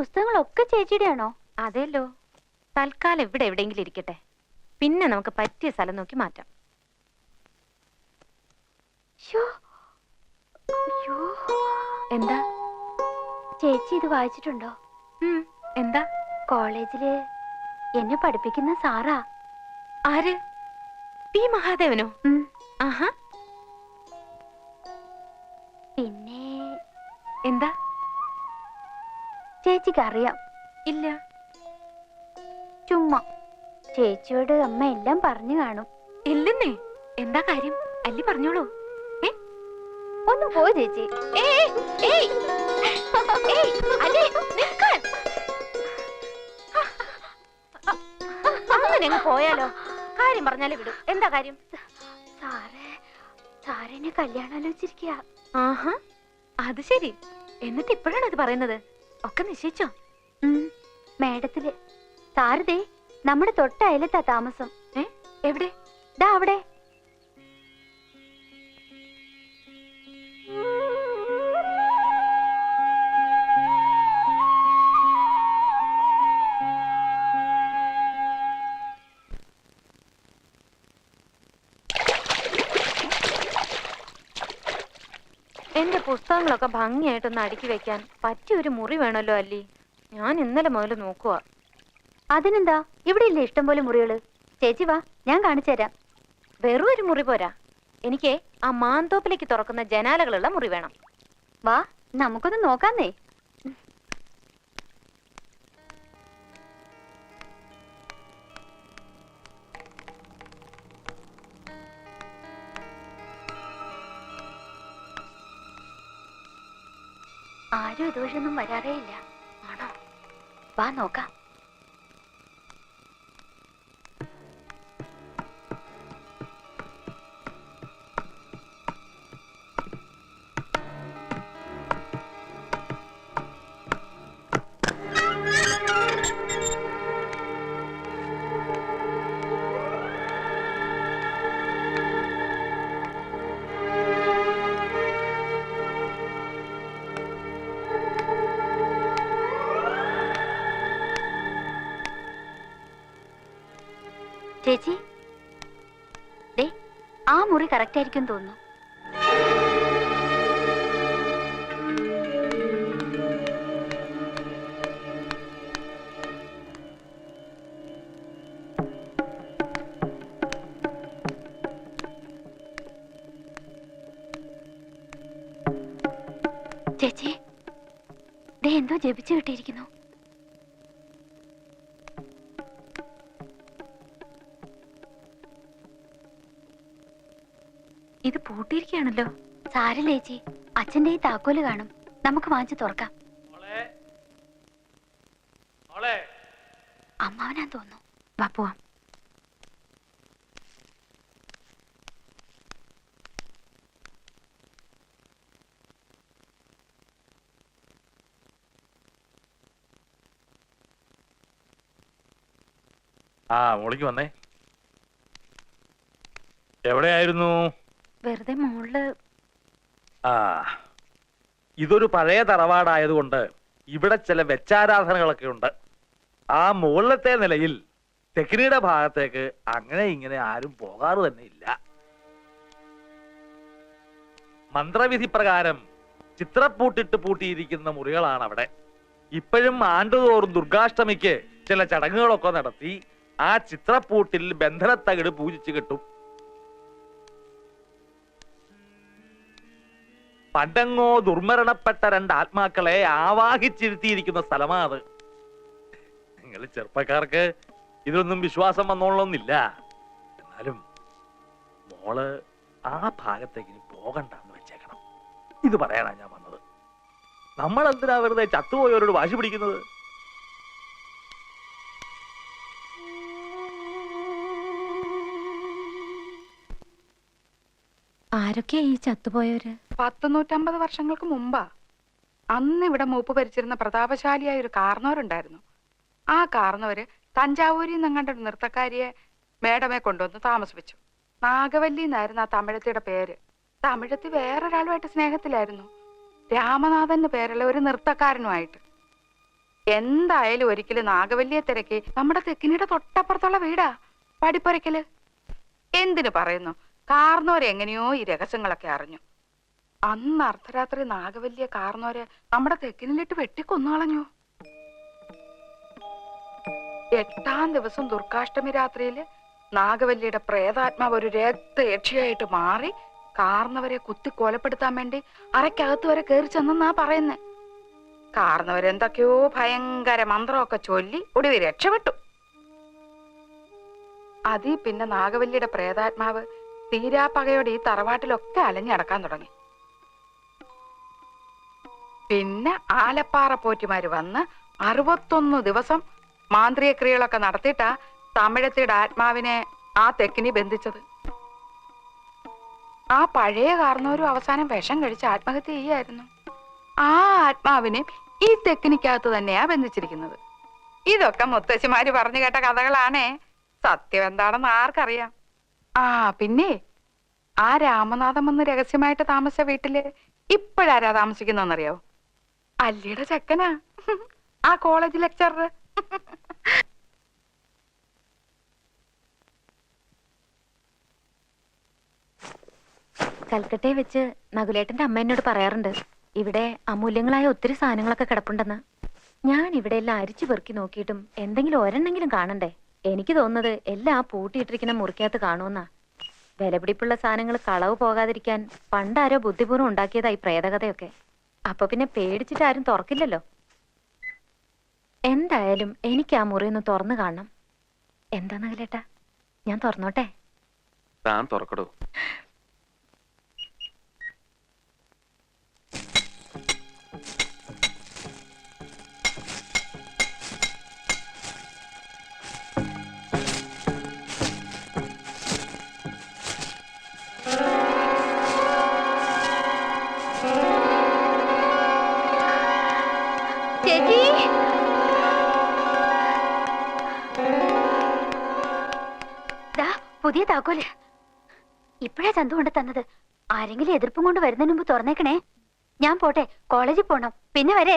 പുസ്തകങ്ങളൊക്കെ ചേച്ചിയുടെ ആണോ അതെല്ലോ. തൽക്കാലം ഇവിടെ എവിടെയെങ്കിലും ഇരിക്കട്ടെ. പിന്നെ നമുക്ക് പറ്റിയ സ്ഥലം നോക്കി മാറ്റാം. എന്താ? ചേച്ചി ഇത് വായിച്ചിട്ടുണ്ടോ? എന്താ? കോളേജിൽ എന്നെ പഠിപ്പിക്കുന്ന സാറാ. ആര്? പി മഹാദേവനോ. ആഹാ. പിന്നെ എന്താ? ചേച്ചിക്ക് അറിയാം ഇല്ല. ചുമ്മാ. ചേച്ചിയോട് അമ്മ എല്ലാം പറഞ്ഞു കാണും. ഇല്ലെന്നേ. എന്താ കാര്യം? അല്ലി പറഞ്ഞോളൂ. ഒന്ന് പോ ചേച്ചി. അങ്ങനെ അങ്ങ് പോയാലോ? കാര്യം പറഞ്ഞാലേ വിടും. എന്താ കാര്യം? സാറേ സാറിനെ കല്യാണം ആലോചിച്ചിരിക്കുക ആഹാ. അത് ശരി. എന്നിട്ട് ഇപ്പോഴാണ് അത് പറയുന്നത്? ഒക്കെ നിശ്ചയിച്ചോ? മേഡത്തിൽ താരതേ നമ്മുടെ തൊട്ടയലത്താ താമസം. ഏ? എവിടെ? ദാ അവിടെ. എന്റെ പുസ്തകങ്ങളൊക്കെ ഭംഗിയായിട്ടൊന്ന് അടുക്കി വെക്കാൻ പറ്റിയ ഒരു മുറി വേണല്ലോ അല്ലി. ഞാൻ ഇന്നലെ മുതൽ നോക്കുക അതിനെന്താ? ഇവിടെ ഇല്ലേ ഇഷ്ടം പോലെ മുറികൾ? ചേച്ചി വാ ഞാൻ കാണിച്ചു തരാം. വെറും ഒരു മുറി പോരാ. എനിക്ക് ആ മാന്തോപ്പിലേക്ക് തുറക്കുന്ന ജനാലകളുള്ള മുറി വേണം. വാ നമുക്കൊന്ന് നോക്കാന്നേ. ആരും ഇതുവഴിയൊന്നും വരാറേ ഇല്ല. ആണോ? വാ നോക്കാം. ചേച്ചി? ദേ ആ മുറി കറക്റ്റ് ആയിരിക്കും തോന്നുന്നു. ചേച്ചി ദേ എന്തോ ജപിച്ചു കിട്ടിയിരിക്കുന്നു പൂട്ടിയിരിക്കുകയാണല്ലോ സാരില്ല ചേച്ചി അച്ഛന്റെ ഈ താക്കോൽ കാണും. നമുക്ക് വാങ്ങിച്ചു തുറക്കാം. അമ്മാവനാ തോന്നുന്നു. വാ ആ മോളിക്ക് വന്നേ. എവിടെയായിരുന്നു? വെറുതെ മോളിൽ ആ ഇതൊരു പഴയ തറവാടായതുകൊണ്ട് ഇവിടെ ചില വെച്ചാരാധനകളൊക്കെ ഉണ്ട്. ആ മുകളിലത്തെ നിലയിൽ തെക്കിനിയുടെ ഭാഗത്തേക്ക് അങ്ങനെ ഇങ്ങനെ ആരും പോകാറ് തന്നെ ഇല്ല. മന്ത്രവിധി പ്രകാരം ചിത്രപ്പൂട്ടിട്ട് പൂട്ടിയിരിക്കുന്ന മുറികളാണ് അവിടെ ഇപ്പോഴും ആണ്ടുതോറും ദുർഗാഷ്ടമിക്ക് ചില ചടങ്ങുകളൊക്കെ നടത്തി ആ ചിത്രപ്പൂട്ടിൽ ബന്ധനത്തകിട് പൂജിച്ചു കിട്ടും. പണ്ടങ്ങോ ദുർമരണപ്പെട്ട രണ്ട് ആത്മാക്കളെ ആവാഹിച്ചിരുത്തിയിരിക്കുന്ന സ്ഥലമാ അത്. നിങ്ങൾ ചെറുപ്പക്കാർക്ക് ഇതിലൊന്നും വിശ്വാസം വന്നോളൊന്നില്ല. എന്നാലും മോൾ ആ ഭാഗത്തേക്ക് പോകണ്ടെന്ന് വെച്ചേക്കണം. ഇത് പറയാനാ ഞാൻ വന്നത്. നമ്മൾ എന്തിനാ വെറുതെ ചത്തുപോയവരോട് വാശി പിടിക്കുന്നത്? ആരൊക്കെയാ ഈ ചത്തുപോയവര്? പത്ത് നൂറ്റമ്പത് വർഷങ്ങൾക്ക് മുമ്പാ അന്ന് ഇവിടെ മൂപ്പ് ഭരിച്ചിരുന്ന പ്രതാപശാലിയായ ഒരു കാർന്നവരുണ്ടായിരുന്നു ആ കാർന്നവര് തഞ്ചാവൂരിൽ നിന്നങ്ങണ്ട ഒരു നൃത്തക്കാരിയെ മേഡമെ കൊണ്ടുവന്ന് താമസിപ്പിച്ചു. നാഗവല്ലി എന്നായിരുന്നു ആ തമിഴത്തിയുടെ പേര്. തമിഴത്തി വേറൊരാളുമായിട്ട് സ്നേഹത്തിലായിരുന്നു. രാമനാഥൻ പേരുള്ള ഒരു നൃത്തക്കാരനുമായിട്ട്. എന്തായാലും ഒരിക്കലും നാഗവല്ലിയെ തിരക്കി നമ്മുടെ തെക്കിനിയുടെ തൊട്ടപ്പുറത്തുള്ള വീടാ പടിപ്പുരയ്ക്കൽ. എന്തിനു പറയുന്നു? കാർന്നോര് എങ്ങനെയോ ഈ രഹസ്യങ്ങളൊക്കെ അറിഞ്ഞു. അന്ന് അർദ്ധരാത്രി നാഗവല്യ കാർന്നോരെ നമ്മുടെ തെക്കിനിലിട്ട് വെട്ടിക്കൊന്നുകളഞ്ഞു. എട്ടാം ദിവസം ദുർഗാഷ്ടമി രാത്രിയിൽ നാഗവല്ലിയുടെ പ്രേതാത്മാവ് ഒരു രക്തയക്ഷിയായിട്ട് മാറി കാർന്നവരെ കുത്തി കൊലപ്പെടുത്താൻ വേണ്ടി അരക്കകത്ത് വരെ കയറി ചെന്നാ പറയുന്നേ. കാർന്നവരെന്തൊക്കെയോ ഭയങ്കര മന്ത്രമൊക്കെ ചൊല്ലി ഒടുവി രക്ഷപ്പെട്ടു. അതി പിന്നെ നാഗവല്ലിയുടെ പ്രേതാത്മാവ് തീരാപ്പകയോടെ ഈ തറവാട്ടിലൊക്കെ അലഞ്ഞടക്കാൻ തുടങ്ങി. പിന്നെ ആലപ്പാറ പോറ്റിമാര് വന്ന് അറുപത്തൊന്ന് ദിവസം മാന്ത്രിക ക്രിയകളൊക്കെ നടത്തിയിട്ടാ തമിഴത്തിയുടെ ആത്മാവിനെ ആ തെക്കിനി ബന്ധിച്ചത്. ആ പഴയ കാർന്നവരും അവസാനം വിഷം കഴിച്ച് ആത്മഹത്യ ചെയ്യായിരുന്നു. ആ ആത്മാവിനെ ഈ തെക്കിനിക്കകത്ത് തന്നെയാ ബന്ധിച്ചിരിക്കുന്നത്. ഇതൊക്കെ മുത്തശ്ശിമാര് പറഞ്ഞു കേട്ട കഥകളാണേ. സത്യം എന്താണെന്ന് ആർക്കറിയാം. ആ പിന്നെ ആ രാമനാഥം വന്ന് രഹസ്യമായിട്ട് താമസിച്ച വീട്ടിൽ ഇപ്പോഴാരാ താമസിക്കുന്നറിയോ അല്ലിയുടെ ചെക്കനാ. ആ കോളേജ് ലെക്ചറർ കൽക്കട്ടയെ വെച്ച് നകുലേട്ടന്റെ അമ്മ എന്നോട് പറയാറുണ്ട് ഇവിടെ അമൂല്യങ്ങളായ ഒത്തിരി സാധനങ്ങളൊക്കെ കിടപ്പുണ്ടെന്ന്. ഞാൻ ഇവിടെ എല്ലാം അരിച്ചു പെറുക്കി നോക്കിയിട്ടും എന്തെങ്കിലും ഒരെണ്ണെങ്കിലും കാണണ്ടേ? എനിക്ക് തോന്നുന്നത് എല്ലാം പൂട്ടിയിട്ടിരിക്കുന്ന മുറിക്കകത്ത് കാണുമെന്നാ. വിലപിടിപ്പുള്ള സാധനങ്ങൾ കളവ് പോകാതിരിക്കാൻ പണ്ടാരോ ബുദ്ധിപൂർവം ഉണ്ടാക്കിയതായി പ്രേതകഥയൊക്കെ. അപ്പൊ പിന്നെ പേടിച്ചിട്ട് ആരും തുറക്കില്ലല്ലോ? എന്തായാലും എനിക്ക് ആ മുറി ഒന്ന് തുറന്നു കാണണം. എന്താ നകലേട്ടാ ഞാൻ തുറന്നോട്ടെ? താൻ തുറക്കടോ. പുതിയ താക്കോൽ. ഇപ്പഴാ ചന്തു കൊണ്ട് തന്നത്. ആരെങ്കിലും എതിർപ്പും കൊണ്ട് വരുന്നതിന് മുമ്പ് തുറന്നേക്കണേ. ഞാൻ പോട്ടെ കോളേജിൽ പോണം. പിന്നെ വരേ.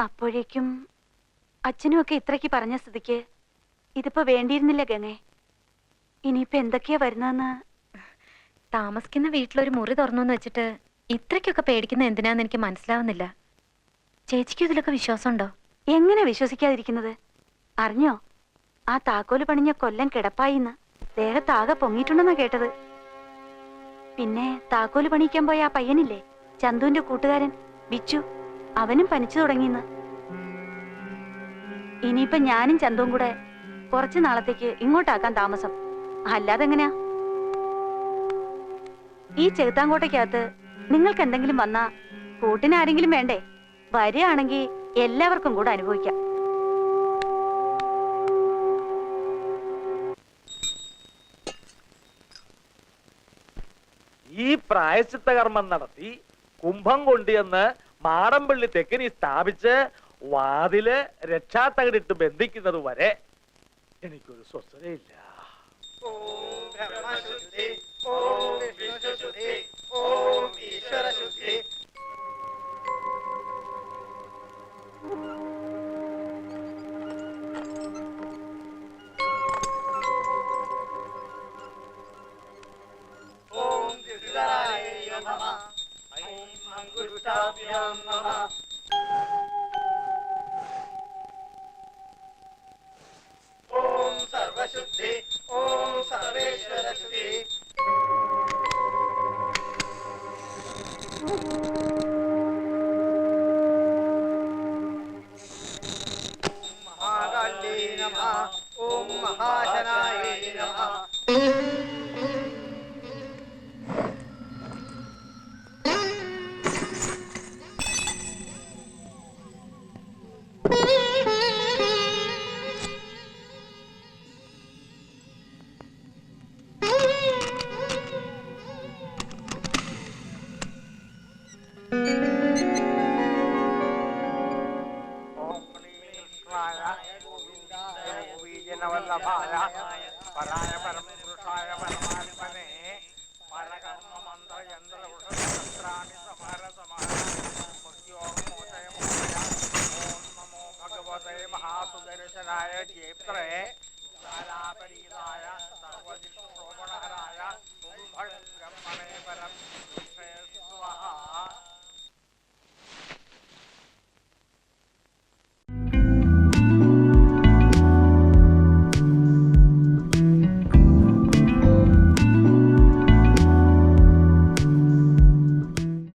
അപ്പോഴേക്കും അച്ഛനും ഒക്കെ ഇത്രയ്ക്ക് പറഞ്ഞ സ്ഥിതിക്ക് ഇതിപ്പോ വേണ്ടിയിരുന്നില്ല ഗംഗേ. ഇനിയിപ്പോ എന്തൊക്കെയാ വരുന്നതെന്ന്? താമസിക്കുന്ന വീട്ടിലൊരു മുറി തുറന്നു വെച്ചിട്ട് ഇത്രയ്ക്കൊക്കെ പേടിക്കുന്ന എന്തിനാന്ന് എനിക്ക് മനസ്സിലാവുന്നില്ല. ചേച്ചിക്ക് ഇതിലൊക്കെ വിശ്വാസമുണ്ടോ? എങ്ങനെ വിശ്വസിക്കാതിരിക്കുന്നത്? അറിഞ്ഞോ? ആ താക്കോൽ പണിഞ്ഞ കൊല്ലം കിടപ്പായിന്ന്. ദേഹത്താകെ പൊങ്ങിയിട്ടുണ്ടെന്നാ കേട്ടത്. പിന്നെ താക്കോൽ പണിയിക്കാൻ പോയ ആ പയ്യനില്ലേ? ചന്തുവിന്റെ കൂട്ടുകാരൻ ബിച്ചു. അവനും പനിച്ചു തുടങ്ങിന്ന് ഇനിയിപ്പൊ ഞാനും ചന്തവും കൂടെ കുറച്ചു നാളത്തേക്ക് ഇങ്ങോട്ടാക്കാൻ താമസം. അല്ലാതെ എങ്ങനെയാ ഈ ചെകുത്താങ്കോട്ടയ്ക്കകത്ത് നിങ്ങൾക്ക് എന്തെങ്കിലും വന്നാ കൂട്ടിന് ആരെങ്കിലും വേണ്ടേ? വരികയാണെങ്കിൽ എല്ലാവർക്കും കൂടെ അനുഭവിക്കാം. ഈ പ്രായശ്ചിത്ത കർമ്മം നടത്തി കുംഭം കൊണ്ടുവന്ന് മാടമ്പള്ളി തെക്കിനി സ്ഥാപിച്ച് വാതിൽ രക്ഷാത്തകടിട്ട് ബന്ധിക്കുന്നത് വരെ എനിക്കൊരു സ്വസ്ഥതയില്ല. പരായ Mm-hmm. महासुदर्शनाय जेत्रे कालापरीताय ब्रह्मणे परं स्वाहा